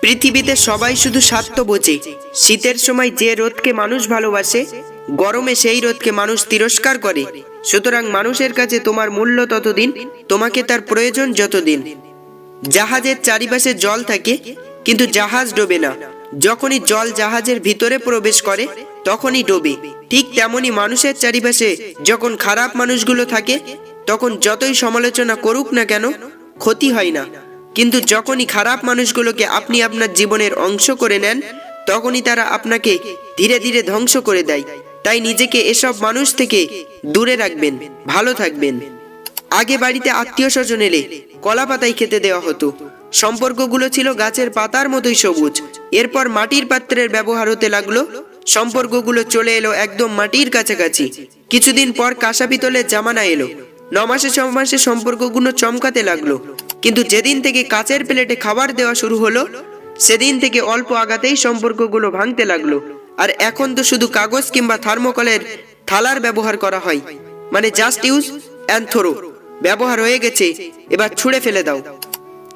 পৃথিবীতে সবাই শুধু স্বার্থ বোঝে। শীতের সময় যে রোদকে মানুষ ভালোবাসে, গরমে সেই রোদকে মানুষ তিরস্কার করে। সুতরাং মানুষের কাছে তোমার মূল্য ততদিন, তোমাকে তার প্রয়োজন যতদিন। জাহাজের চারিপাশে জল থাকে, কিন্তু জাহাজ ডোবে না। যখনই জল জাহাজের ভিতরে প্রবেশ করে, তখনই ডোবে। ঠিক তেমনই মানুষের চারিপাশে যখন খারাপ মানুষগুলো থাকে, তখন যতই সমালোচনা করুক না কেন, ক্ষতি হয় না। কিন্তু যখনই খারাপ মানুষগুলোকে আপনি আপনার জীবনের অংশ করে নেন, তখনই তারা আপনাকে ধীরে ধীরে ধ্বংস করে দেয়। তাই নিজেকে এসব মানুষ থেকে দূরে রাখবেন, ভালো থাকবেন। আগে বাড়িতে আত্মীয় স্বজন এলে কলা পাতাই খেতে দেওয়া হতো। সম্পর্কগুলো ছিল গাছের পাতার মতোই সবুজ। এরপর মাটির পাত্রের ব্যবহার হতে লাগল। সম্পর্কগুলো চলে এলো একদম মাটির কাছাকাছি। কিছুদিন পর কাঁসা পিতলের জামানা এলো। নমাসে ছ মাসে সম্পর্কগুলো চমকাতে লাগল। কিন্তু যেদিন থেকে কাচের প্লেটে খাবার দেওয়া শুরু হলো, সেদিন থেকে অল্প আগাতেই সম্পর্কগুলো ভাঙতে লাগল। আর এখন তো শুধু কাগজ কিংবা থার্মোকলের থালার ব্যবহার করা হয়। মানে জাস্ট ইউজ অ্যান্ড থ্রো ব্যবহার হয়ে গেছে, এবার ছুঁড়ে ফেলে দাও।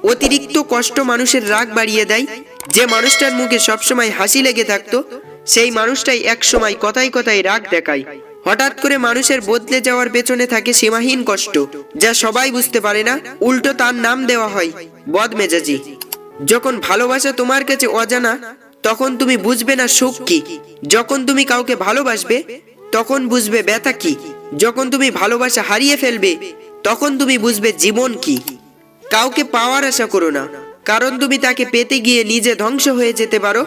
অতিরিক্ত কষ্ট মানুষের রাগ বাড়িয়ে দেয়। যে মানুষটার মুখে সবসময় হাসি লেগে থাকতো, সেই মানুষটাই এক সময় কথায় কথায় রাগ দেখায়। হঠাৎ করে মানুষের বদলে যাওয়ার পেছনে থাকে সীমাহীন কষ্ট, যা সবাই বুঝতে পারে না, উল্টো তার নাম দেওয়া হয়, বদমেজাজি। যখন ভালোবাসা তোমার কাছে অজানা, তখন তুমি বুঝবে না সুখ কি। যখন তুমি কাউকে ভালোবাসবে, তখন বুঝবে ব্যথা কি। যখন তুমি ভালোবাসা হারিয়ে ফেলবে, তখন তুমি বুঝবে জীবন কি। কাউকে পাওয়ার আশা করো না। কারণ তুমি তাকে পেতে গিয়ে নিজে ধ্বংস হয়ে যেতে পারো।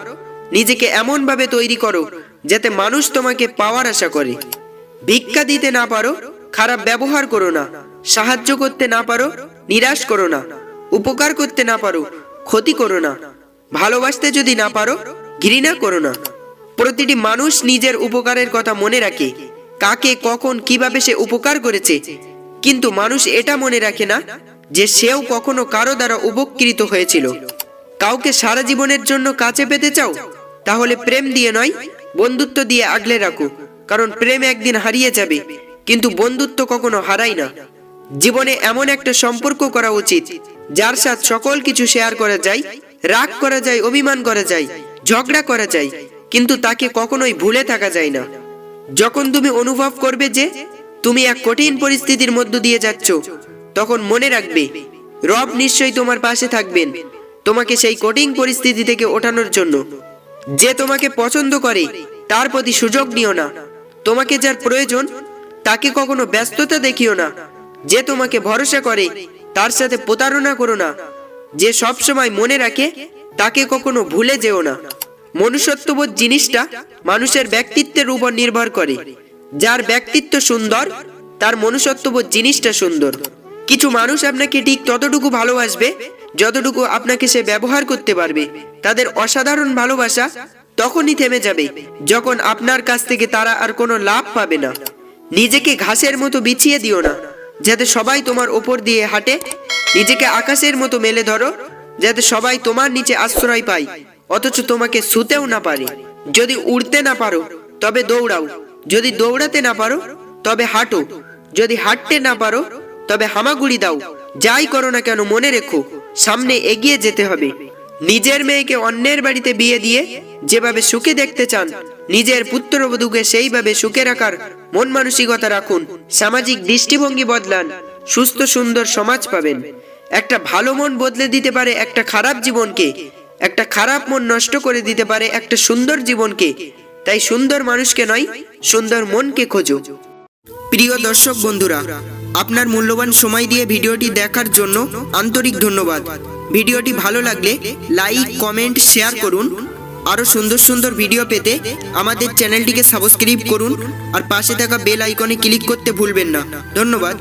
নিজেকে এমনভাবে তৈরি করো, যাতে মানুষ তোমাকে পাওয়ার আশা করে। ভিক্ষা দিতে না পারো, খারাপ ব্যবহার করো না, সাহায্য করতে না পারো, নিরাশ করো না, উপকার করতে না পারো, ক্ষতি করো না, ভালোবাসতে যদি না পারো, ঘৃণা করো না। প্রতিটি মানুষ নিজের উপকারের কথা মনে রাখে, কাকে, কখন, কীভাবে সে উপকার করেছে, কিন্তু মানুষ এটা মনে রাখে না যে সেও কখনো কারও দ্বারা উপকৃত হয়েছিল। কাউকে সারা জীবনের জন্য কাছে পেতে চাও? তাহলে প্রেম দিয়ে নয়, বন্ধুত্ব দিয়ে আগলে রাখো। কারণ প্রেম একদিন হারিয়ে যাবে, কিন্তু বন্ধুত্ব কখনো হারায় না। জীবনে এমন একটা সম্পর্ক করা উচিত, যার সাথে সকল কিছু শেয়ার করা যায়, রাগ করা যায়, অভিমান করা যায়, ঝগড়া করা যায়, কিন্তু তাকে কখনোই ভুলে থাকা যায় না। যখন তুমি অনুভব করবে যে, তুমি এক কঠিন পরিস্থিতির মধ্য দিয়ে যাচ্ছ, তখন মনে রাখবে, রব নিশ্চয়ই তোমার পাশে থাকবেন, তোমাকে সেই কঠিন পরিস্থিতি থেকে ওঠানোর জন্য। যে তোমাকে পছন্দ করে, তার প্রতি সুযোগ নিও না। তোমাকে যার প্রয়োজন, তাকে কখনো ব্যস্ততা দেখিও না। যে তোমাকে ভরসা করে, তার সাথে প্রতারণা করো না। যে সব সময় মনে রাখে, তাকে কখনো ভুলে যেও না। মনুষ্যত্ববোধ জিনিসটা মানুষের ব্যক্তিত্বের উপর নির্ভর করে। যার ব্যক্তিত্ব সুন্দর, তার মনুষ্যত্ববোধ জিনিসটা সুন্দর। কিছু মানুষ আপনাকে ঠিক ততটুকু ভালোবাসবে, যতটুকু আপনাকে সে ব্যবহার করতে পারবে। তাদের অসাধারণ ভালোবাসা তখনই থেমে যাবে। যখন আপনার কাছ থেকে তারা আর কোনো লাভ পাবে না। নিজেকে ঘাসের মতো বিছিয়ে দিও না, যাতে সবাই তোমার ওপর দিয়ে হাঁটে। নিজেকে আকাশের মতো মেলে ধরো, যাতে সবাই তোমার নিচে আশ্রয় পায়, অথচ তোমাকে শুতেও না পারে। যদি উড়তে না পারো, তবে দৌড়াও। যদি দৌড়াতে না পারো, তবে হাঁটো। যদি হাঁটতে না পারো, তবে হামাগুড়ি দাও। যাই করো না কেন, মনে রেখো, সামনে এগিয়ে যেতে হবে। নিজের মেয়েকে অন্যের বাড়িতে বিয়ে দিয়ে যেভাবে সুখে দেখতে চান, নিজের পুত্রবধূকে সেইভাবে সুখে রাখার মন মানসিকতা রাখুন, সামাজিক দৃষ্টিভঙ্গি বদলান, সুস্থ সুন্দর সমাজ পাবেন। একটা ভালো মন বদলে দিতে পারে একটা খারাপ জীবনকে, একটা খারাপ মন নষ্ট করে দিতে পারে একটা সুন্দর জীবনকে। তাই সুন্দর মানুষকে নয়, সুন্দর মনকে খোঁজো। প্রিয় দর্শক বন্ধুরা আপনার মূল্যবান সময় দিয়ে ভিডিওটি দেখার জন্য আন্তরিক ধন্যবাদ। ভিডিওটি ভালো লাগলে লাইক, কমেন্ট, শেয়ার করুন। আরও সুন্দর সুন্দর ভিডিও পেতে আমাদের চ্যানেলটিকে সাবস্ক্রাইব করুন আর পাশে থাকা বেল আইকনে ক্লিক করতে ভুলবেন না। ধন্যবাদ।